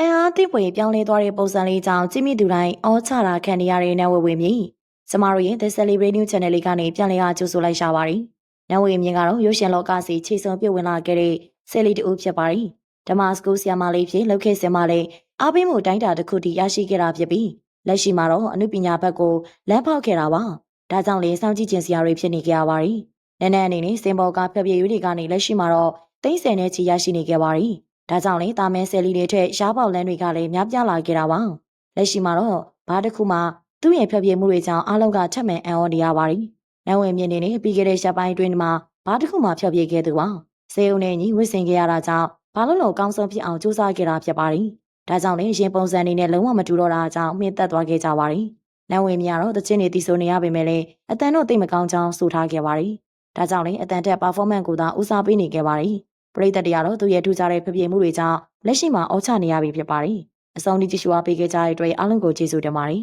အန်အားသိပွေပြောင်းလဲသွားတဲ့ပုံစံလေးကြောင့်ကြည့်မိသူတိုင်းအောချတာခံနေရတဲ့နဝဝေမြင့်ကျမတို့ရဲ့ The Celebrate New Channel လေးကနေပြန်လည်အားကြိုဆိုလိုက်ရှာပါတယ်။နဝဝေမြင့်ကတော့ရုပ်ရှင်လောကစီခြေစုံပြည့်ဝင်လာခဲ့တဲ့ဆယ်လီတူဖြစ်ပါတယ်။ဓမ္မစကူဆရာမလေးဖြစ်လောက်ခဲ့စင်မလေးအားပေးမှုတိုင်းတာတစ်ခုတည်းရရှိခဲ့တာဖြစ်ပြီးလက်ရှိမှာတော့အမှုပညာဘက်ကိုလမ်းဖောက်ခဲ့တာပါ။ဒါကြောင့်လေစောင့်ကြည့်ခြင်းစရာတွေဖြစ်နေကြရပါတယ်။နန်းနန်းအနေနဲ့စင်ဘော်ကဖျက်ပြည့်ရွေးတွေကနေလက်ရှိမှာတော့သိန်းဆယ်နဲ့ချီရရှိနေခဲ့ပါတယ်။ ဒါကြောင့်လေတာမဲဆယ်လီတွေထက်ရှားပေါက်လန်းတွေကလည်းများပြားလာခဲ့တာပါ။လက်ရှိမှာတော့ဘာတစ်ခုမှသူ့ရဲ့ဖြတ်ပြေးမှုတွေကြောင့်အားလုံးကထပ်မံအံ့ဩနေရပါတယ်။နန်းဝင်မြင့်နေနဲ့ပြီးခဲ့တဲ့ရက်ပိုင်းအတွင်းမှာဘာတစ်ခုမှဖြတ်ပြေးခဲ့သူပါ။စေုံနဲ့ညီဝစ်စင်ခဲ့ရတာကြောင့်ဘာလို့လို့ကောင်းဆုံးဖြစ်အောင်စူးစမ်းခဲ့တာဖြစ်ပါတယ်။ဒါကြောင့်လေရင်ပုံစံအနေနဲ့လုံးဝမတူတော့တာကြောင့်မြင့်သက်သွားခဲ့ကြပါတယ်။နန်းဝင်မြင့်ကတော့တချင်းနေတီဆိုနေရပေမဲ့လည်းအတန်တော့သိပ်မကောင်းကြောင်းဆိုထားခဲ့ပါတယ်။ဒါကြောင့်လေအတန်တက် performance ကိုသာဦးစားပေးနေခဲ့ပါတယ်။ ပရိသတ်တရားတော့သူရဲ့ထူးခြားတဲ့ဖျက်ပြေမှုတွေကြောင့်လက်ရှိမှာအောချနေရပြီဖြစ်ပါတယ်။အဆုံးထိကြည့်ရှုအားပေးခဲ့ကြတဲ့အတွက်အားလုံးကိုကျေးဇူးတင်ပါတယ်